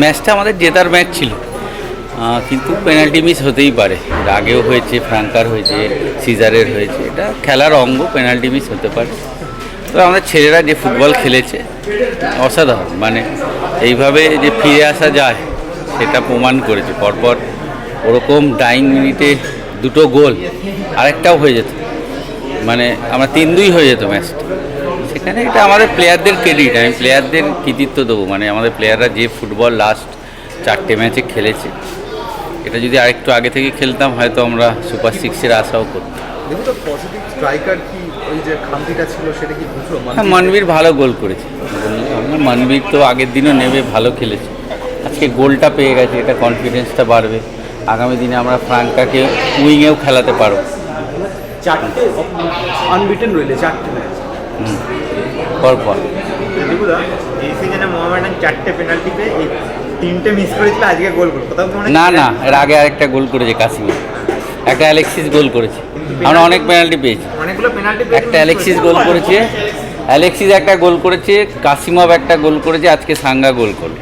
ম্যাচটা আমাদের জেতার ম্যাচ ছিল। কিন্তু পেনাল্টি মিস হতেই পারে। আগেও হয়েছে, ফ্রাঙ্কার হয়েছে, সিজারের হয়েছে। এটা খেলার অঙ্গ, পেনাল্টি মিস হতে পারে। তো আমাদের ছেলেরা যে ফুটবল খেলেছে, অসাধারণ। মানে এইভাবে যে ফিরে আসা যায়, সেটা প্রমাণ করেছে। পরপর ওরকম ডাইং মিনিটে দুটো গোল, আরেকটাও হয়ে যেত। মানে আমরা তিন দুই হয়ে যেত ম্যাচটা। সেখানে এটা আমাদের প্লেয়ারদের ক্রেডিট আমি প্লেয়ারদের কৃতিত্ব দেবো। মানে আমাদের প্লেয়াররা যে ফুটবল লাস্ট চারটে ম্যাচে খেলেছে এটা যদি আরেকটু আগে থেকে খেলতাম হয়তো আমরা সুপার সিক্সের আশাও করতাম। হ্যাঁ মনবীর ভালো গোল করেছে। মনবীর তো আগের দিনও নেবে ভালো খেলেছে। আজকে গোলটা পেয়ে গেছে এটা কনফিডেন্সটা বাড়বে। আগামী দিনে আমরা ফ্রাঙ্কাকে উইংয়েও খেলাতে পারব। চারটে আনবিটেন রইলে চারটে পরপর। এই সিজনে মোহামেডান চারটে পেনাল্টি পেয়ে তিনটে মিস করেছিল আজকে গোল করল কোথাও না না এর আগে আরেকটা গোল করেছে কাশ্মীর একটা অ্যালেক্সিস গোল করেছে। আমরা অনেক পেনাল্টি পেয়েছি। অনেকগুলো পেনাল্টি একটা অ্যালেক্সিস গোল করেছে অ্যালেক্সিস একটা গোল করেছে কাসিমভ একটা গোল করেছে আজকে সাঙ্গা গোল করল।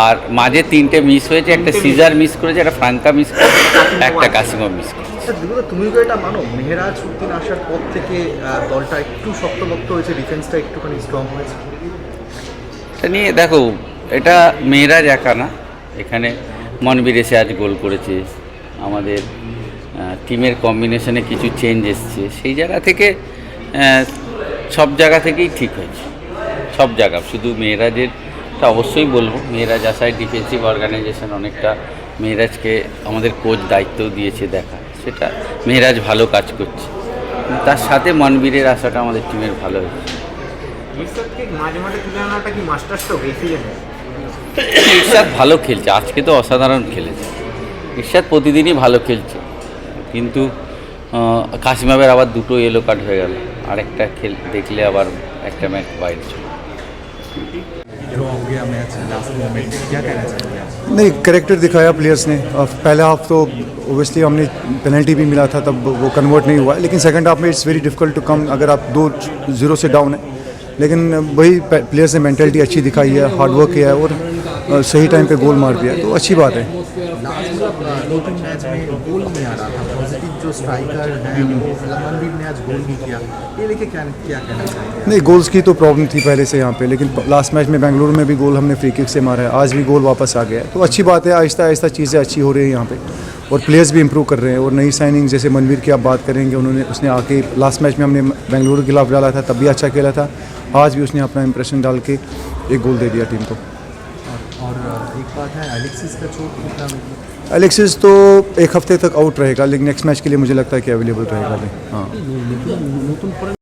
আর মাঝে তিনটে মিস হয়েছে একটা সিজার মিস করেছে একটা ফ্রাঙ্কা মিস করেছে একটা কাসিমভ মিস করেছে। তুমি তো এটা মানো? মেহেরাজ উদ্দিন আসার পর থেকে দলটা একটু শক্তভক্ত হয়েছে ডিফেন্সটা একটুখানি স্ট্রং হয়েছে। এটা নিয়ে দেখো, এটা মেয়েরাজ একা না। এখানে মনবীর এসে আজ গোল করেছে। আমাদের টিমের কম্বিনেশনে কিছু চেঞ্জ এসছে। সেই জায়গা থেকে সব জায়গা থেকেই ঠিক হয়েছে। সব জায়গা, শুধু মেয়েরাজের তা অবশ্যই বলব। মেয়েরাজ আসায় ডিফেন্সিভ অর্গানাইজেশন অনেকটা মেয়েরাজকে আমাদের কোচ দায়িত্ব দিয়েছে দেখা। সেটা মেয়েরাজ ভালো কাজ করছে। তার সাথে মনবীরের আসাটা আমাদের টিমের ভালো হয়েছে। ইরশাদ ভালো খেলছে আজকে তো অসাধারণ খেলেছে। ইরশাদ প্রতিদিনই ভালো খেলছে। কিন্তু কাশিমাবের আবার দুটো ইয়েলো কার্ড হয়ে গেল। আরেকটা খেল দেখলে আবার একটা ম্যাচ বাইরে চলে। नहीं करेक्टर दिखाया प्लेयर्स ने। पहले हाफ़ तो ओबियसली हमने पेनल्टी भी मिला था, तब वो कन्वर्ट नहीं हुआ। लेकिन सेकंड हाफ़ में it's very difficult to come अगर आप दो ज़ीरो से डाउन है लेकिन वही प्लेयर्स ने मैंटेलिटी अच्छी दिखाई है हार्डवर्क किया है और सही टाइम पे गोल मार दिया तो अच्छी बात है। नहीं गोल्स की तो प्रॉब्लम थी पहले से यहाँ पे, लेकिन लास्ट मैच में बेंगलुरु में भी गोल हमने फ्री किक से मारा है। आज भी गोल वापस आ गया है। तो अच्छी बात है आहिस्ता आहिस्ता चीज़ें अच्छी हो रही है यहाँ पे। और प्लेयर्स भी इंप्रूव कर रहे हैं और नई साइनिंग जैसे मनवीर की आप बात करेंगे उन्होंने उसने आके लास्ट मैच में हमने बेंगलुरु के खिलाफ डाला था तब भी अच्छा खेला था। आज भी उसने अपना इंप्रेशन डाल के एक गोल दे दिया टीम को। और एक बात है एलेक्सिस का चोट कितना एलेक्सिस तो एक हफ़्ते तक आउट रहेगा लेकिन नेक्स्ट मैच के लिए मुझे लगता है कि अवेलेबल रहेगा हाँ।